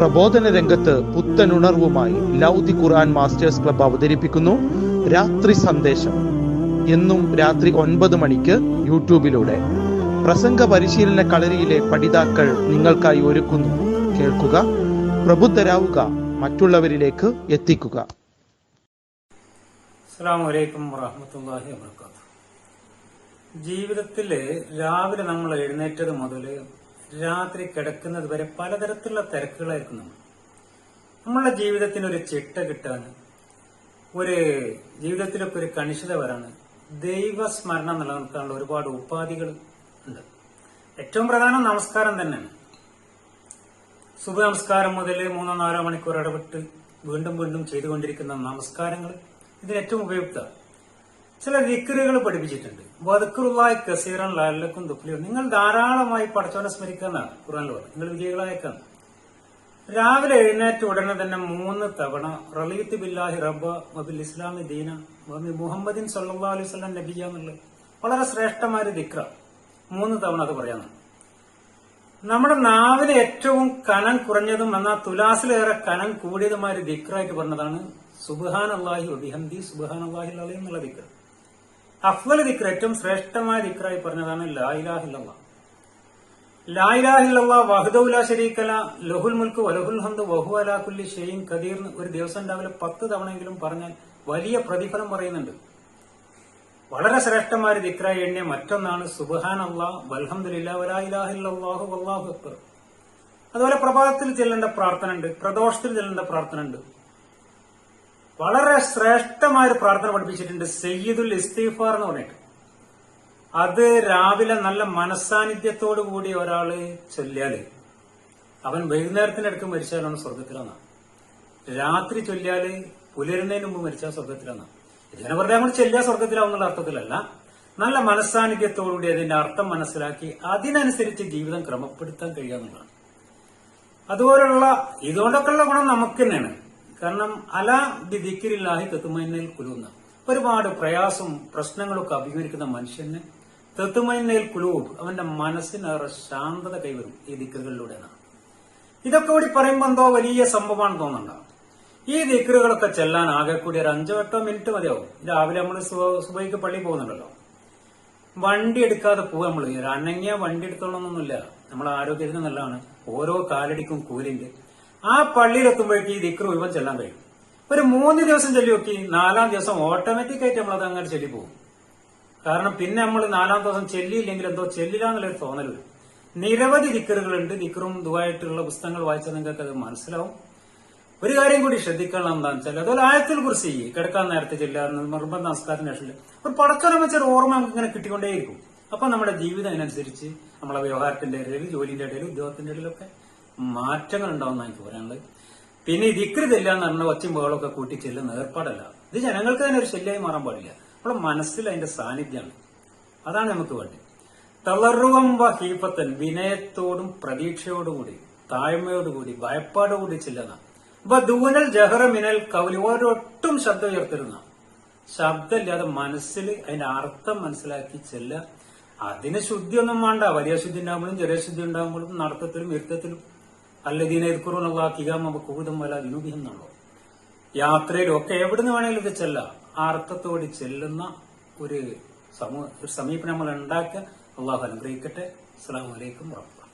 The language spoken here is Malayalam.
പ്രബോധന രംഗത്ത് പുത്തനുണർവുമായി ലൗദി ഖുർആൻ മാസ്റ്റേഴ്സ് ക്ലബ് അവതരിപ്പിക്കുന്നു. രാത്രി സന്ദേശം. എന്നും രാത്രി ഒൻപത് മണിക്ക് യൂട്യൂബിലൂടെ. പ്രസംഗ പരിശീലന കളരിയിലെ പഠിതാക്കൾ നിങ്ങൾക്കായി ഒരുക്കുന്നു. കേൾക്കുക പ്രബുദ്ധരാവുക മറ്റുള്ളവരിലേക്ക് എത്തിക്കുക. ജീവിതത്തിലെ രാവിലെ നമ്മൾ എഴുന്നേറ്റത് മുതൽ രാത്രി കിടക്കുന്നത് വരെ പലതരത്തിലുള്ള തിരക്കുകളായിരിക്കും നമ്മൾ. നമ്മളുടെ ജീവിതത്തിന് ഒരു ചിട്ട കിട്ടാൻ ഒരു ജീവിതത്തിലൊക്കെ ഒരു കണിശത വരാണ് ദൈവസ്മരണം നിലനിർത്താനുള്ള ഒരുപാട് ഉപാധികൾ ഉണ്ട്. ഏറ്റവും പ്രധാനം നമസ്കാരം തന്നെയാണ്. ശുഭ നമസ്കാരം മുതൽ മൂന്നോ നാലോ മണിക്കൂർ ഇടപെട്ട് വീണ്ടും വീണ്ടും ചെയ്തുകൊണ്ടിരിക്കുന്ന നമസ്കാരങ്ങൾ ഇതിന് ഏറ്റവും ഉപയുക്ത ചില ദിക്കറുകൾ പഠിപ്പിച്ചിട്ടുണ്ട്. വതുക്കുറുള്ളായി കസീറൻ ലാലക്കും തുഫ്ലിയോ നിങ്ങൾ ധാരാളമായി പഠിച്ചവനെ സ്മരിക്കാന്നാണ് ഖുറാനിൽ പറഞ്ഞത്. നിങ്ങൾ വിജയികളായേക്കാണ് രാവിലെ എഴുന്നേറ്റ ഉടനെ തന്നെ മൂന്ന് തവണ റലീത്ത് ബില്ലാഹി റബ്ബ വബിൽ ഇസ്ലാമി ദീന വബി മുഹമ്മദിൻ സല്ലാ അലൈഹി സ്വലം നബിയ എന്നുള്ളത് വളരെ ശ്രേഷ്ഠമായ ദിക്ര മൂന്ന് തവണ അത് പറയാനാണ്. നമ്മുടെ നാവിലെ ഏറ്റവും കനം കുറഞ്ഞതും എന്നാൽ തുലാസിലേറെ കനം കൂടിയതുമായ ഒരു ദിക്രായിട്ട് പറഞ്ഞതാണ് സുബാൻ അള്ളാഹി ഒബിഹന്തി സുബാൻ അള്ളാഹി അലി എന്നുള്ള ദിക്ർ അഫ്വൽ ദിക്ര ഏറ്റവും ശ്രേഷ്ഠമായ ദിക്രായി പറഞ്ഞതാണ് ലായിലാഹില്ല ലായിലാഹില്ല വഹദൌല ഷരീഖല ലഹുൽ മുൽക്ക് വലഹുൽ ഹന്ത് വഹു അലാ കുല്ലി ഷെയ്ൻ കദീർ ഒരു ദിവസം രാവിലെ പത്ത് തവണയെങ്കിലും പറഞ്ഞാൽ വലിയ പ്രതിഫലം പറയുന്നുണ്ട്. വളരെ ശ്രേഷ്ഠമായ ഒരു ദിക്രായി എണ്ണിയ മറ്റൊന്നാണ് സുബഹാൻ അള്ളാഹ് വൽഹംദുലില്ലാ വലായിലാഹില്ലാഹു വല്ലാഹു അക്ബർ. അതുപോലെ പ്രഭാതത്തിൽ ചെല്ലേണ്ട പ്രാർത്ഥന ഉണ്ട് പ്രദോഷത്തിൽ ചെല്ലേണ്ട പ്രാർത്ഥന ഉണ്ട് വളരെ ശ്രേഷ്ഠമായ ഒരു പ്രാർത്ഥന പഠിപ്പിച്ചിട്ടുണ്ട് സയ്യിദുൽ ഇസ്തീഫാർ എന്ന് പറഞ്ഞിട്ട്. അത് രാവിലെ നല്ല മനസാന്നിധ്യത്തോടു കൂടി ഒരാൾ ചൊല്ലിയാൽ അവൻ വൈകുന്നേരത്തിനടുക്ക് മരിച്ചാലാണ് സ്വർഗത്തിലാണ് രാത്രി ചൊല്ലിയാൽ പുലരുന്നതിന് മുമ്പ് മരിച്ചാൽ സ്വർഗത്തിലാണ് ഇതിനെ വെറുതെ നമ്മൾ ചെല്ലിയ സ്വർഗത്തിലാവുന്നുള്ള അർത്ഥത്തിലല്ല. നല്ല മനസ്സാന്നിധ്യത്തോടുകൂടി അതിന്റെ അർത്ഥം മനസ്സിലാക്കി അതിനനുസരിച്ച് ജീവിതം ക്രമപ്പെടുത്താൻ കഴിയാന്നുള്ളതാണ് അതുപോലുള്ള ഇതുകൊണ്ടൊക്കെയുള്ള ഗുണം നമുക്ക് തന്നെയാണ്. കാരണം അല ബിദിക്കിരില്ലാഹി തെത്തുമൈനയിൽ കുലൂന്ന ഒരുപാട് പ്രയാസം പ്രശ്നങ്ങളൊക്കെ അഭിമുഖീകരിക്കുന്ന മനുഷ്യന് തെത്തുമൈനയിൽ കുലൂബ് അവന്റെ മനസ്സിനേറെ ശാന്തത കൈവരും ഈ ദിക്കറുകളിലൂടെയാണ് ഇതൊക്കെ കൂടി പറയുമ്പോൾ എന്തോ വലിയ സംഭവമാണ് തോന്നുന്നുണ്ടാവും ഈ ദിക്കറുകളൊക്കെ ചെല്ലാൻ ആകെ കൂടി ഒരു അഞ്ചോ എട്ടോ മിനിറ്റ് മതിയാവും. രാവിലെ നമ്മൾ സുബൈക്ക് പള്ളി പോകുന്നുണ്ടല്ലോ. വണ്ടി എടുക്കാതെ പോവുക നമ്മൾ അനങ്ങിയ വണ്ടി എടുത്തോളണമെന്നൊന്നുമില്ല നമ്മൾ ആരോഗ്യത്തിന് നല്ലതാണ്. ഓരോ കാലടിക്കും കൂലിണ്ട്. ആ പള്ളിയിലെത്തുമ്പോഴേക്ക് ഈ ദിക്ർ മുഴുവൻ ചെല്ലാൻ കഴിയും. ഒരു മൂന്ന് ദിവസം ചൊല്ലി നോക്കി നാലാം ദിവസം ഓട്ടോമാറ്റിക് ആയിട്ട് നമ്മൾ അത് അങ്ങനെ ചൊല്ലി പോകും. കാരണം പിന്നെ നമ്മൾ നാലാം ദിവസം ചെല്ലിയില്ലെങ്കിൽ എന്തോ ചെല്ലില്ല എന്നുള്ളൊരു തോന്നൽ വരും നിരവധി ദിക്കറുകളുണ്ട് ദിക്കറും ഇതുമായിട്ടുള്ള പുസ്തകങ്ങൾ വായിച്ചാൽ നിങ്ങൾക്ക് അത് മനസ്സിലാവും. ഒരു കാര്യം കൂടി ശ്രദ്ധിക്കണം എന്താണെന്ന് വെച്ചാൽ അതുപോലെ ആയത്തിൽ കുറിച്ച് കിടക്കാൻ നേരത്തെ ചെല്ലുക നിർബന്ധ നമസ്കാരത്തിന് ശേഷം ഒരു പടച്ചോനെ വെച്ചൊരു ഓർമ്മ നമുക്ക് ഇങ്ങനെ കിട്ടിക്കൊണ്ടേയിരിക്കും. അപ്പൊ നമ്മുടെ ജീവിതം അതിനനുസരിച്ച് നമ്മളെ വ്യവഹാരത്തിന്റെ ഇടയിൽ ജോലിന്റെ ഇടയിൽ ഉദ്യോഗത്തിന്റെ ഇടയിലൊക്കെ മാറ്റങ്ങൾ ഉണ്ടാവുന്ന എനിക്ക് പറയാനുള്ളത്. പിന്നെ ഇത് ദിക്രിതില്ല എന്ന് പറഞ്ഞ ഒച്ചയും ബഹളമൊക്കെ കൂട്ടി ചെല്ലുന്ന ഏർപ്പാടല്ല. ഇത് ജനങ്ങൾക്ക് തന്നെ ഒരു ശല്യമായി മാറാൻ പാടില്ല. നമ്മുടെ മനസ്സിൽ അതിന്റെ സാന്നിധ്യമാണ്. അതാണ് നമുക്ക് വേണ്ടത്. തളർവം ഹീപ്പത്തൻ വിനയത്തോടും പ്രതീക്ഷയോടുകൂടി താഴ്മയോടുകൂടി ഭയപ്പാടോടുകൂടി ചെല്ലുന്ന. അപ്പൊ ദൂനൽ ജഹറ മിനൽ കൗലി ഒരൊട്ടും ശബ്ദം ഉയർത്തിരുന്ന ശബ്ദമില്ലാതെ മനസ്സിൽ അതിന്റെ അർത്ഥം മനസ്സിലാക്കി ചെല്ലുക. അതിന് ശുദ്ധിയൊന്നും വേണ്ട. വലിയ ശുദ്ധി ഉണ്ടാകുമ്പോഴും ചെറിയ ശുദ്ധി ഉണ്ടാകുമ്പോഴും നടത്തത്തിലും ഇരുത്തത്തിലും. അല്ലദീന എതിർക്കുറുള്ള കികാമ കൂതം വല വിനുബിഹം എന്നുള്ളൂ. യാത്രയിലൊക്കെ എവിടുന്ന് വേണമെങ്കിലും ഇത് ചെല്ലാം. ആ അർത്ഥത്തോട് ചെല്ലുന്ന ഒരു സമീപനം നമ്മൾ ഉണ്ടാക്കുക അള്ളാഹു അനുഗ്രഹിക്കട്ടെ. അസ്സാം വലൈക്കും വാഹമത്തുള്ള